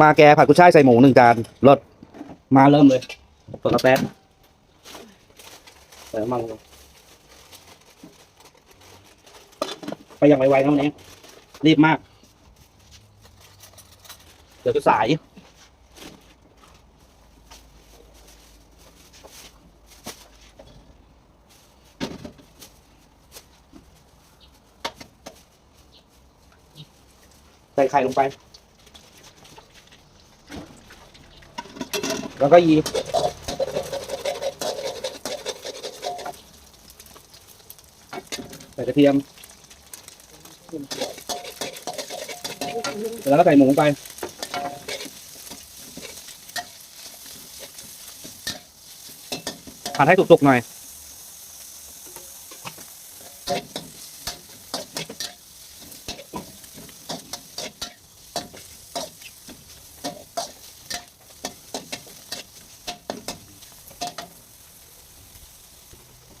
มาแกผัดกุ้ยช่ายใส่หมูหนึ่งจานรสมาเริ่มเลยเปิดกระแป๊บใส่น้ำมันลงไปอย่างไวๆนะวันนี้รีบมาก เดี๋ยวจะสายใส่ไข่ลงไป แล้วก็ยีใส่กระเทียม แล้วก็ใส่หมูลงไป ผัดให้สุกๆหน่อย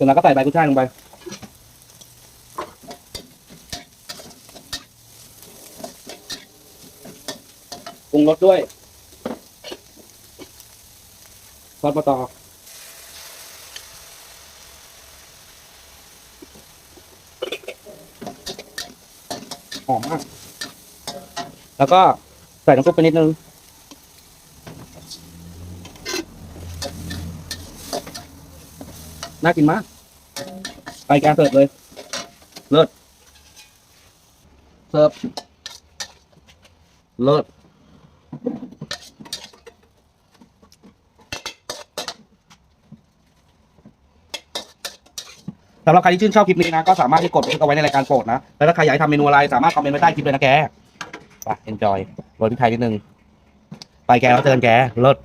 สร็จแล้วก็ใส่ใบกุ้ยช่ายลงไป ปรุงรสด้วยซอสปลาตอหอมมาก แล้วก็ใส่น้ำซุปไปนิดนึง น่ากินมาก ไปแกงเสิร์ฟเลย เลิศ เสิร์ฟ เลิศ สำหรับใครที่ชื่นชอบคลิปนี้นะ ก็สามารถที่กดบันทึกเอาไว้ในรายการโปรดนะ แล้วถ้าใครอยากให้ทำเมนูอะไร สามารถคอมเมนต์ไว้ใต้คลิปเลยนะแก ไป enjoy โรยพริกไทยนิดนึง ไปแกแล้วเจอกันแก เลิศ